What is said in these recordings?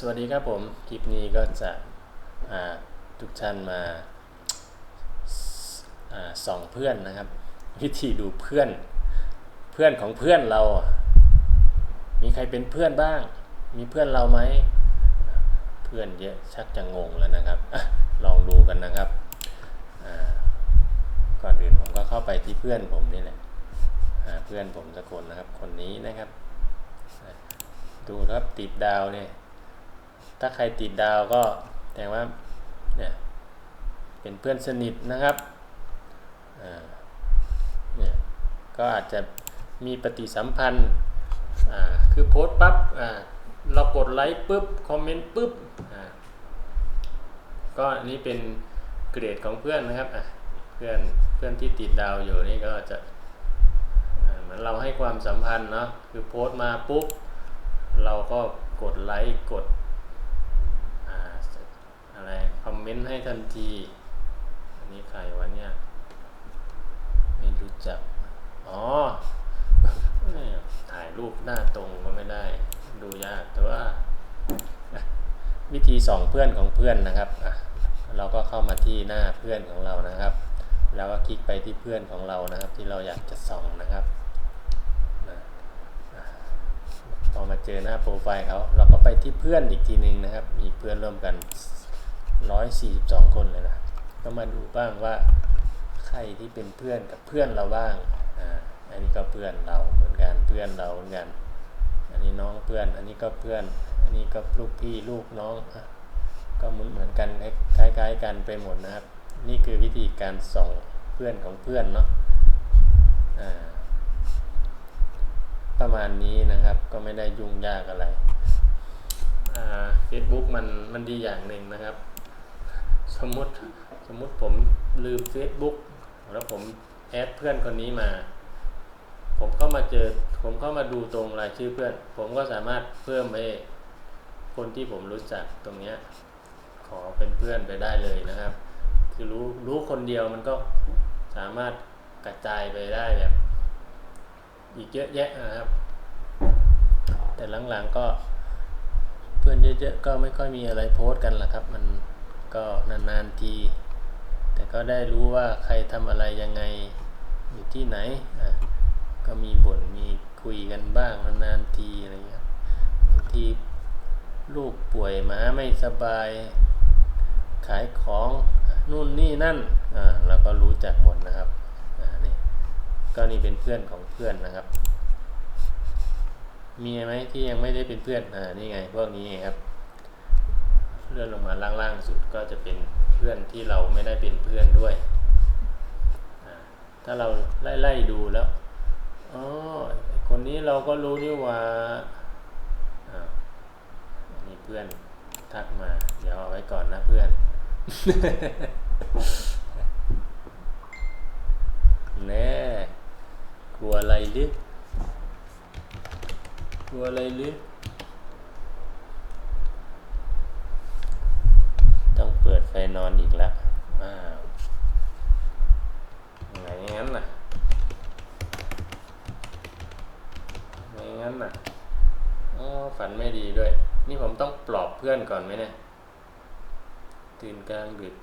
สวัสดีครับผม คลิปนี้ก็จะพาทุกท่านมาอาส่องเพื่อนนะครับ วิธีดูเพื่อนเพื่อนของเพื่อนเรา มีใครเป็นเพื่อนบ้าง มีเพื่อนเราไหมเพื่อนเยอะชักจะงงแล้วนะครับอลองดูกันนะครับก่อนอื่นผมก็เข้าไปที่เพื่อนผมนี่แหละเพื่อนผมสักคนนะครับ คนนี้นะครับ ดูครับติดดาวเนี่ย ถ้าใครติดดาวก็แสดงว่าเนี่ยเป็นเพื่อนสนิทนะครับเนี่ยก็อาจจะมีปฏิสัมพันธ์คือโพสต์ปั๊บเรากดไลค์ปุ๊บ คอมเมนต์ปุ๊บก็อันนี้เป็นเกรดของเพื่อนนะครับเพื่อนเพื่อนที่ติดดาวอยู่นี่ก็จะเหมือนเราให้ความสัมพันธ์เนาะคือโพสต์มาปุ๊บ เราก็กดไลค์กดอ่าอะไรคอม เมนต์ให้ทันที อันนี้ใครวะเนี่ย ไม่รู้จัก อ๋อ ถ่ายรูปหน้าตรงก็ไม่ได้ ดูยาก แต่ว่า วิธีส่องเพื่อนของเพื่อนนะครับอะเราก็เข้ามาที่หน้าเพื่อนของเรานะครับ แล้วก็คลิกไปที่เพื่อนของเรานะครับ ที่เราอยากจะส่องนะครับพอมาเจอหน้าโปรไฟล์เขาเราก็ไปที่เพื่อนอีกทีหนึ่งนะครับ มีเพื่อนร่วมกัน 142 คนเลยนะก็มาดูบ้างว่าใครที่เป็นเพื่อนกับเพื่อนเราบ้างอ่าอันนี้ก็เพื่อนเราเหมือนกันเพื่อนเราเหมือนกัน อันนี้น้องเพื่อน อันนี้ก็เพื่อน อันนี้ก็ลูกพี่ลูกน้องอะก็เหมือนเหมือนกันคล้ายๆกันไปหมดนะครับ นี่คือวิธีการส่งเพื่อนของเพื่อนเนาะอ่าประมาณนี้นะครับก็ไม่ได้ยุ่งยากอะไรเฟซบุ๊กมันมันดีอย่างหนึ่งนะครับ สมมติสมมติผมลืม Facebook แล้วผมแอดเพื่อนคนนี้มา ผมเข้ามาเจอ ผมเข้ามาดูตรงรายชื่อเพื่อน ผมก็สามารถเพิ่มไปคนที่ผมรู้จักตรงเนี้ยขอเป็นเพื่อนไปได้เลยนะครับ คือรู้รู้คนเดียวมันก็สามารถกระจายไปได้แบบ อีกเยอะแยะนะครับ แต่หลังๆก็เพื่อนเยอะๆก็ไม่ค่อยมีอะไรโพสต์กันละครับ มัน ก็นานๆที แต่ก็ได้รู้ว่าใครทำอะไรยังไงอยู่ที่ไหนอะก็มีบ่นมีคุยกันบ้างนานๆทีอะไรเงี้ยบางทีลูกป่วยหมาไม่สบาย ขายของนู่นนี่นั่นอ่าเราก็รู้จักหมดนะครับอ่านี่ก็นี่เป็นเพื่อนของเพื่อนนะครับ มีไหมที่ยังไม่ได้เป็นเพื่อนอ่านี่ไงพวกนี้ครับ ลื่อนลงมาล่างๆสุดก็จะเป็นเพื่อนที่เราไม่ได้เป็นเพื่อนด้วย ถ้าเราไล่ๆดูแล้วอ๋อคนนี้เราก็รู้นี่ว่าอ่ามีเพื่อนทักมา เดี๋ยวเอาไว้ก่อนนะเพื่อน แน่กลัวอะไรหรือกลัวอะไรหรือต้องเปิดไฟ นอนอีกแล้วอ้าวไงงั้นน่ะไงงั้นน่ะอ๋อฝันไม่ดีด้วย นี่ผมต้องปลอบเพื่อนก่อนไหมเนี่ย ตื่นกลางดึก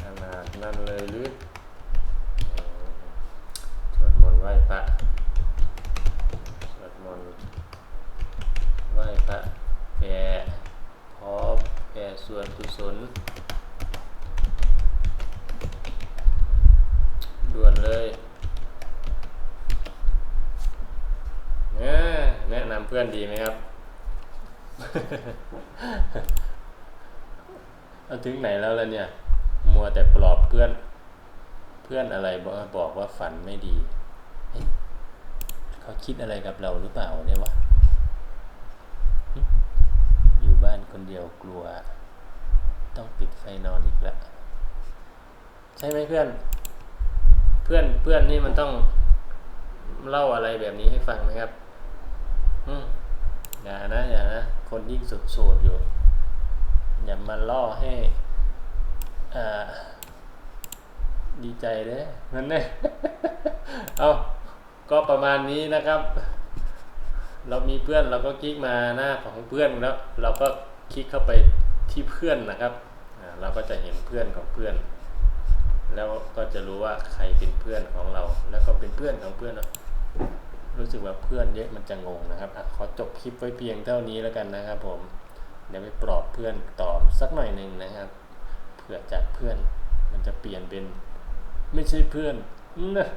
ขนาดนั้นเลยหรือสวดมนต์ไหว้พระสวดมนต์ไหว้พระแผ่พร้อมแผ่ส่วนกุศลด่วนเลยเนี่ยแนะนำเพื่ อนดีไหมครับ เอาถึงไหนแล้วล่ะเนี่ย มัวแต่ปลอบเพื่อน เพื่อนอะไรบอกบอกว่าฝันไม่ดีเขาคิดอะไรกับเราหรือเปล่าเนี่ยวะ อยู่บ้านคนเดียวกลัว ต้องปิดไฟนอนอีกแล้ว ใช่ไหมเพื่อน เพื่อนเพื่อนนี่มันต้องเล่าอะไรแบบนี้ให้ฟังนะครับ อย่านะอย่านะคนยิ่งโสดๆอยู่ อย่ามาล่อให้อ่าดีใจเด้อนั่นแน่เอาก็ประมาณนี้นะครับ เรามีเพื่อนเราก็คลิกมาหน้าของเพื่อนแล้ว เราก็คลิกเข้าไปที่เพื่อนนะครับอ่าเราก็จะเห็นเพื่อนของเพื่อน แล้วก็จะรู้ว่าใครเป็นเพื่อนของเรา แล้วก็เป็นเพื่อนของเพื่อนอะ รู้สึกว่าเพื่อนเยอะมันจะงงนะครับอขอจบคลิปไว้เพียงเท่านี้แล้วกันนะครับผม เดี๋ยวไปปลอบเพื่อนต่อสักหน่อยหนึ่งนะครับ เผื่อจากเพื่อนมันจะเปลี่ยนเป็น ไม่ใช่เพื่อนนะ